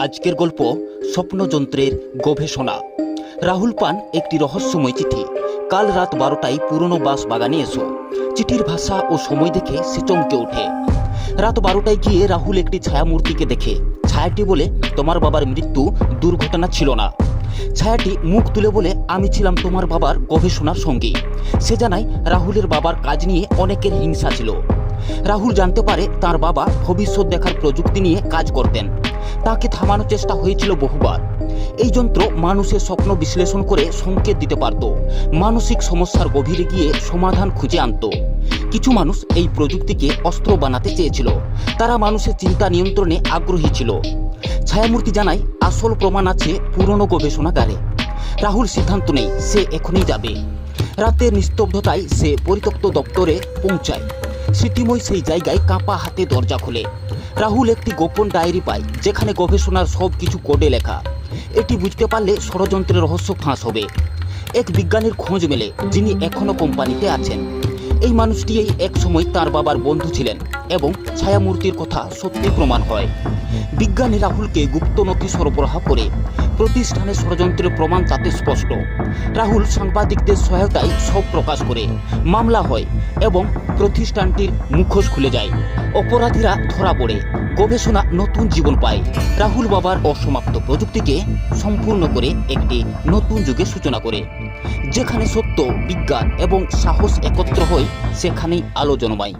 আজকের গল্প স্বপ্নযন্ত্রের গবেষণা। রাহুল পান একটি রহস্যময় চিঠি। কাল রাত বারোটায় পুরনো বাস বাগানে এসো। চিঠির ভাষা ও সময় দেখে সে চমকে ওঠে। রাত বারোটায় গিয়ে রাহুল একটি ছায়ামূর্তিকে দেখে। ছায়াটি বলে, তোমার বাবার মৃত্যু দুর্ঘটনা ছিল না। ছায়াটি মুখ তুলে বলে, আমি ছিলাম তোমার বাবার গবেষণার সঙ্গী। সে জানায়, রাহুলের বাবার কাজ নিয়ে অনেকের হিংসা ছিল। রাহুল জানতে পারে, তার বাবা ভবিষ্যৎ দেখার প্রযুক্তি নিয়ে কাজ করতেন। তাকে থামানোর চেষ্টা হয়েছিল বহুবার। এই যন্ত্র মানুষের স্বপ্ন বিশ্লেষণ করে সংকেত দিতে পারত। মানসিক সমস্যার গভীরে গিয়ে সমাধান খুঁজে আনতো। কিছু মানুষ এই প্রযুক্তিকে অস্ত্র বানাতে চেয়েছিল। তারা মানুষের চিন্তা নিয়ন্ত্রণে আগ্রহী ছিল। ছায়ামূর্তি জানায়, আসল প্রমাণ আছে পুরনো গবেষণাগারে। রাহুল সিদ্ধান্ত নেই সে এখনই যাবে। রাতের নিস্তব্ধতায় সে পরিত্যক্ত দপ্তরে পৌঁছায়। স্মৃতিময় সেই জায়গায় কাঁপা হাতে দরজা খোলে। রাহুল একটি গোপন ডায়েরি পায়, যেখানে গবেষণার সব কিছু কোডে লেখা। এটি বুঝতে পারলে ষড়যন্ত্রের রহস্য ফাঁস হবে। এক বিজ্ঞানীর খোঁজ মেলে, যিনি এখনও কোম্পানিতে আছেন। এই মানুষটি এই এক সময় তার বাবার বন্ধু ছিলেন এবং ছায়ামূর্তির কথা সত্যি প্রমাণ হয়। বিজ্ঞানী রাহুলকে গুপ্ত নথি সরবরাহ করে প্রতিষ্ঠানের ষড়যন্ত্রের প্রমাণ তাতে স্পষ্ট। রাহুল সাংবাদিকদের সহায়তায় সব প্রকাশ করে। মামলা হয় এবং প্রতিষ্ঠানটির মুখোশ খুলে যায়। অপরাধীরা ধরা পড়ে। গবেষণা নতুন জীবন পায়। রাহুল বাবার অসমাপ্ত প্রযুক্তিকে সম্পূর্ণ করে একটি নতুন যুগের সূচনা করে। যেখানে সত্য, বিজ্ঞান এবং সাহস একত্র হয়, সেখানেই আলো জন্মায়।